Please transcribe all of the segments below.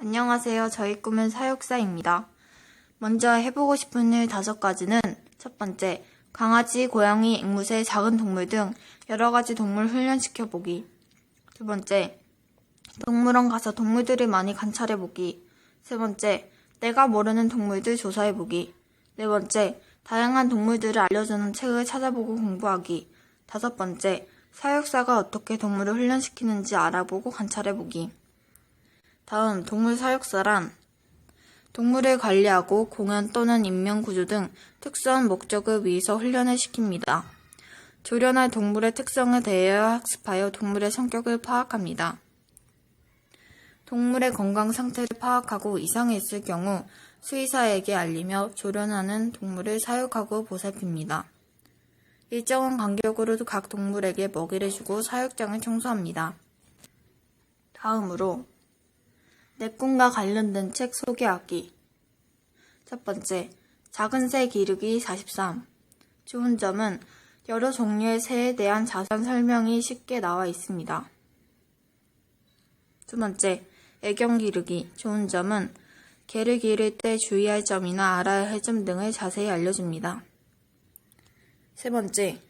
안녕하세요. 저희 꿈은 사육사입니다. 먼저 해보고 싶은 일 다섯 가지는 첫 번째, 강아지, 고양이, 앵무새, 작은 동물 등 여러 가지 동물 훈련시켜 보기. 두 번째, 동물원 가서 동물들을 많이 관찰해 보기. 세 번째, 내가 모르는 동물들 조사해 보기. 네 번째, 다양한 동물들을 알려주는 책을 찾아보고 공부하기. 다섯 번째, 사육사가 어떻게 동물을 훈련시키는지 알아보고 관찰해 보기. 다음 동물 사육사란 동물을 관리하고 공연 또는 인명 구조 등 특수한 목적을 위해서 훈련을 시킵니다. 조련할 동물의 특성에 대하여 학습하여 동물의 성격을 파악합니다. 동물의 건강 상태를 파악하고 이상이 있을 경우 수의사에게 알리며 조련하는 동물을 사육하고 보살핍니다. 일정한 간격으로 각 동물에게 먹이를 주고 사육장을 청소합니다. 다음으로 내 꿈과 관련된 책 소개하기. 첫 번째, 작은 새 기르기 43. 좋은 점은 여러 종류의 새에 대한 자세한 설명이 쉽게 나와 있습니다. 두 번째, 애견 기르기. 좋은 점은 개를 기를 때 주의할 점이나 알아야 할 점 등을 자세히 알려줍니다. 세 번째,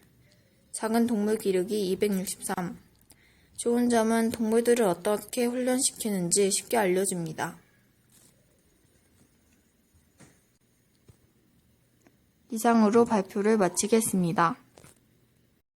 작은 동물 기르기 263. 좋은 점은 동물들을 어떻게 훈련시키는지 쉽게 알려줍니다. 이상으로 발표를 마치겠습니다.